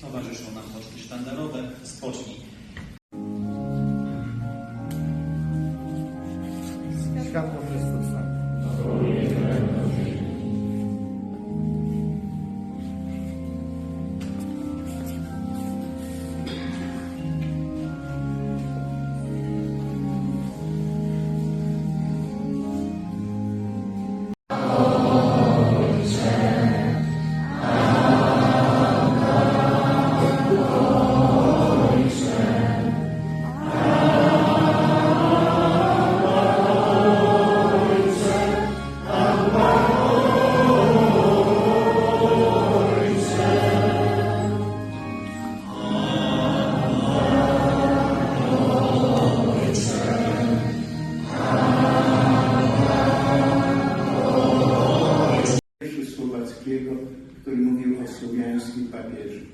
towarzyszą nam choćby sztandarowe. Spocznij. Światło Chrystusa. Który mówił o słowiańskim papieżu.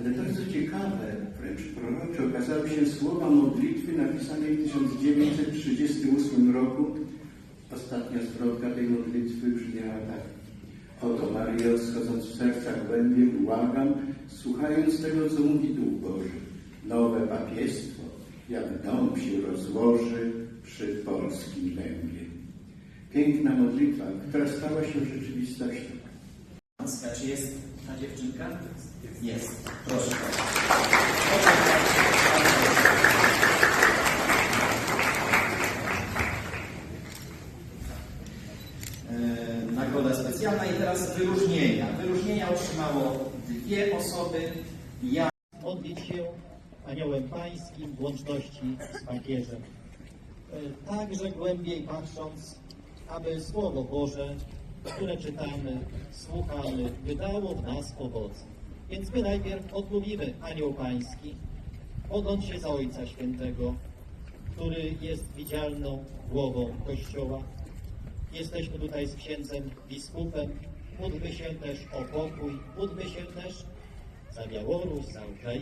Ale bardzo ciekawe, wręcz prorocze, okazały się słowa modlitwy napisanej w 1938 roku. Ostatnia zwrotka tej modlitwy brzmiała tak. Oto Maryjo, schodząc w sercach głębie, błagam, słuchając tego, co mówi Duch Boży. Nowe papiestwo, jak dom się rozłoży przy polskim węglie. Piękna modlitwa, która stała się rzeczywistością. Czy jest ta dziewczynka? Jest. Proszę. E, Nagroda specjalna i teraz wyróżnienia. Wyróżnienia otrzymało dwie osoby. Ja modlić się aniołem pańskim w łączności z papieżem. E, Także głębiej patrząc, aby Słowo Boże, które czytamy, słuchamy, wydało w nas owoce. Więc my najpierw odmówimy anioł pański, modląc się za Ojca Świętego, który jest widzialną głową Kościoła. Jesteśmy tutaj z księdzem biskupem. Módlmy się też o pokój, módlmy się też za Białoruś, za Ukrainę.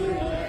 Hallelujah.